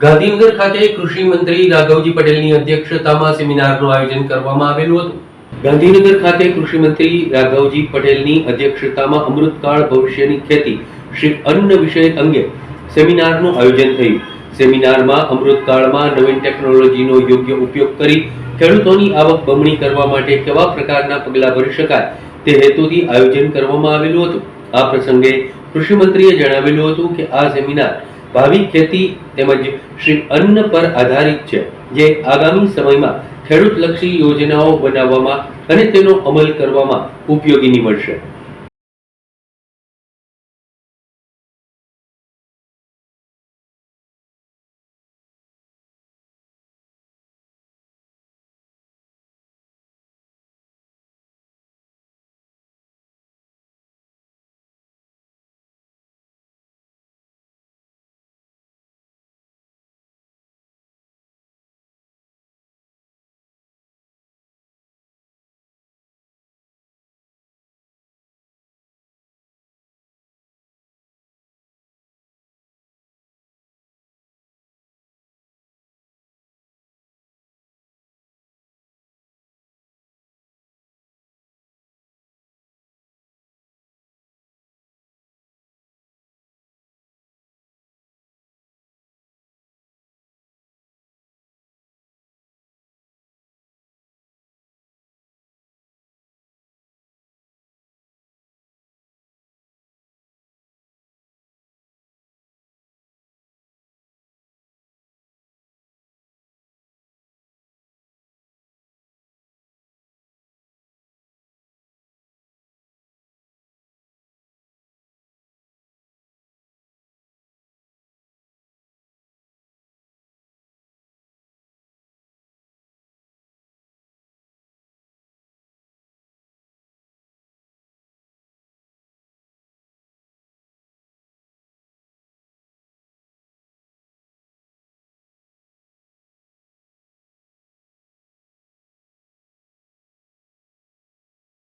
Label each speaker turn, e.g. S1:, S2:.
S1: ગાંધીનગર ખાતે કૃષિ મંત્રી રાઘવજી પટેલની અધ્યક્ષતામાં સેમિનારનું આયોજન કરવામાં આવેલું હતું. ગાંધીનગર ખાતે કૃષિ મંત્રી રાઘવજી પટેલની અધ્યક્ષતામાં અમૃતકાળ ભવિષ્યની ખેતી શ્રી અન્ન વિષય અંગે સેમિનારનું આયોજન થયું. સેમિનારમાં અમૃતકાળમાં નવીન ટેકનોલોજીનો યોગ્ય ઉપયોગ કરી ખેડૂતોની આવક બમણી કરવા માટે કેવા પ્રકારના પગલાં ભરી શકાય તે હેતુથી આયોજન કરવામાં આવેલું હતું. આ પ્રસંગે કૃષિ મંત્રીએ જણાવેલું હતું કે આ સેમિનાર ભાવિ ખેતી તેમજ શ્રી અન્ન પર આધારિત છે, જે આગામી સમયમાં ખેડૂતલક્ષી યોજનાઓ બનાવવામાં અને તેનો અમલ કરવામાં ઉપયોગી નીવડશે